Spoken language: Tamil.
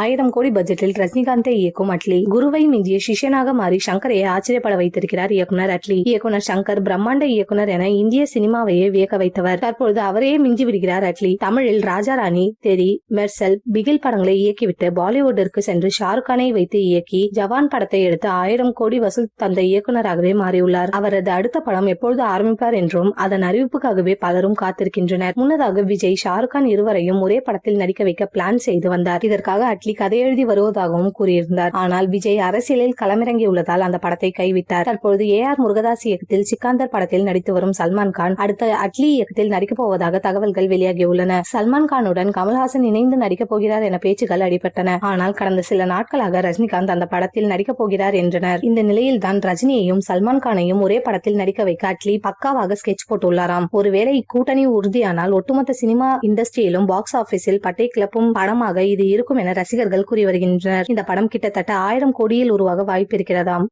ஆயிரம் கோடி பட்ஜெட்டில் ரஜினிகாந்தை இயக்கும் அட்லி. குருவை மிஞ்சிய சிஷ்யனாக மாறி சங்கரையை ஆச்சரியப்பட வைத்திருக்கிறார் இயக்குனர் அட்லி. இயக்குனர் சங்கர் பிரம்மாண்ட இயக்குனர் என இந்திய சினிமாவையே வியக்க வைத்தவர். தற்பொழுது அவரையே மிஞ்சி விடுகிறார் அட்லி. தமிழில் ராஜாராணி தெரி மெர்சல் பிகில் படங்களை இயக்கிவிட்டு பாலிவுட்டிற்கு சென்று ஷாருக் கானை வைத்து இயக்கி ஜவான் படத்தை எடுத்து ஆயிரம் கோடி வசூல் தந்த இயக்குனராகவே மாறியுள்ளார். அவரது அடுத்த படம் எப்பொழுது ஆரம்பிப்பார் என்றும் அதன் அறிவிப்புக்காகவே பலரும் காத்திருக்கின்றனர். முன்னதாக விஜய் ஷாருக் கான் இருவரையும் ஒரே படத்தில் நடிக்க வைக்க பிளான் செய்து வந்தார். இதற்காக அட்லி கதை எழுதி வருவதாகவும் கூறியிருந்தார். ஆனால் விஜய் அரசியலில் களமிறங்கியுள்ளதால் அந்த படத்தை கைவிட்டார். தற்பொழுது ஏ ஆர் முருகதாஸ் இயக்கத்தில் சிக்காந்தர் படத்தில் நடித்து வரும் சல்மான் கான் அடுத்த அட்லி இயக்கத்தில் நடிக்கப் போவதாக தகவல்கள் வெளியாகியுள்ளன. சல்மான் கானுடன் கமல்ஹாசன் இணைந்து நடிக்கப் போகிறார் என பேச்சுகள் அடிபட்டன. ஆனால் கடந்த சில நாட்களாக ரஜினிகாந்த் அந்த படத்தில் நடிக்கப் போகிறார் என்றனர். இந்த நிலையில் தான் ரஜினியையும் சல்மான் கானையும் ஒரே படத்தில் நடிக்க வைக்க அட்லி பக்காவாக ஸ்கெட்ச் போட்டுள்ளாராம். ஒருவேளை இக்கூட்டணி உறுதியானால் ஒட்டுமொத்த சினிமா இண்டஸ்ட்ரியிலும் பாக்ஸ் ஆபீஸில் பட்டை கிளப்பும் படமாக இது இருக்கும் என ரசிகர்கள் கூறி வருகின்றனர். இந்த படம் கிட்டத்தட்ட ஆயிரம் கோடியில் உருவாக வாய்ப்பு இருக்கிறதாம்